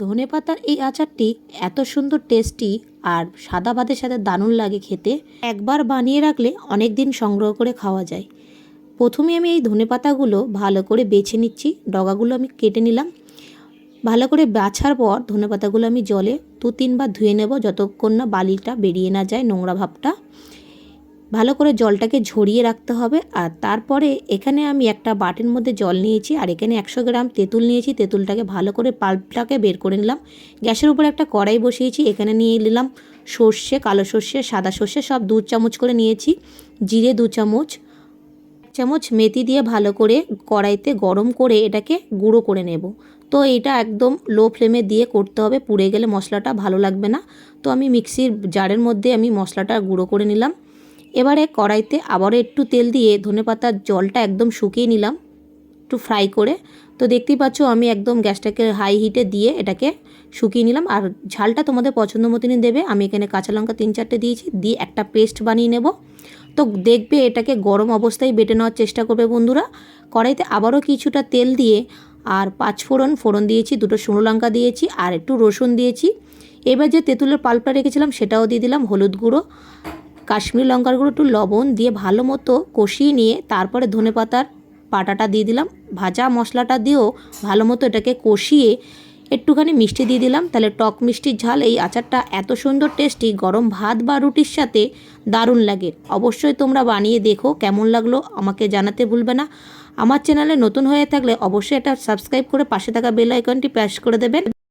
ধনে পাতার এই আচারটি এত সুন্দর টেস্টি আর সাদা ভাতের সাথে দারুণ লাগে খেতে, একবার বানিয়ে রাখলে অনেক দিন সংগ্রহ করে খাওয়া যায়। প্রথমে আমি এই ধনে পাতাগুলো ভালো করে বেছে নিচ্ছি, ডগাগুলো আমি কেটে নিলাম। ভালো করে বাছার পর ধনে পাতাগুলো আমি জলে দু তিনবার ধুয়ে নেব, যতক্ষণ না বালিটা বেরিয়ে না যায় নোংরা ভাবটা। ভালো করে জলটাকে ঝরিয়ে রাখতে হবে আর তারপরে এখানে আমি একটা বাটির মধ্যে জল নিয়েছি আর এখানে একশো গ্রাম তেঁতুল নিয়েছি। তেঁতুলটাকে ভালো করে পাল্পটাকে বের করে নিলাম। গ্যাসের উপরে একটা কড়াই বসিয়েছি, এখানে নিয়ে নিলাম সর্ষে, কালো সর্ষে, সাদা সর্ষে সব দু চামচ করে নিয়েছি। জিরে দু চামচ চামচ মেথি দিয়ে ভালো করে কড়াইতে গরম করে এটাকে গুঁড়ো করে নেব। তো এটা একদম লো ফ্লেমে দিয়ে করতে হবে, পুড়ে গেলে মশলাটা ভালো লাগবে না। তো আমি মিক্সির জারের মধ্যে আমি মশলাটা গুঁড়ো করে নিলাম। এবারে কড়াইতে আবারও একটু তেল দিয়ে ধনেপাতার জলটা একদম শুকিয়ে নিলাম, একটু ফ্রাই করে। তো দেখতেই পাচ্ছ আমি একদম গ্যাসটাকে হাই হিটে দিয়ে এটাকে শুকিয়ে নিলাম। আর ঝালটা তোমাদের পছন্দ মতনই দেবে। আমি এখানে কাঁচা লঙ্কা তিন চারটে দিয়েছি, দিয়ে একটা পেস্ট বানিয়ে নেব। তো দেখবে এটাকে গরম অবস্থায় বেটে নেওয়ার চেষ্টা করবে বন্ধুরা। কড়াইতে আবারও কিছুটা তেল দিয়ে আর পাঁচ ফোড়ন ফোড়ন দিয়েছি, দুটো শুকনো লঙ্কা দিয়েছি, আর একটু রসুন দিয়েছি। এবার যে তেঁতুলের পাল্পটা রেখেছিলাম সেটাও দিয়ে দিলাম হলুদ গুঁড়ো। কাশ্মীরি লঙ্কার গুঁড়ো একটু লবণ দিয়ে ভালো মতো কষিয়ে নিয়ে তারপরে ধনে পাতার পাটাটা দিয়ে দিলাম। ভাজা মশলাটা দিয়েও ভালো মতো এটাকে কষিয়ে একটুখানি মিষ্টি দিয়ে দিলাম। তাহলে টক মিষ্টির ঝাল এই আচারটা এত সুন্দর টেস্টি, গরম ভাত বা রুটির সাথে দারুণ লাগে। অবশ্যই তোমরা বানিয়ে দেখো, কেমন লাগল আমাকে জানাতে ভুলবে না। আমার চ্যানেলে নতুন হয়ে থাকলে অবশ্যই এটা সাবস্ক্রাইব করে পাশে থাকা বেল আইকনটি প্রেস করে দেবেন।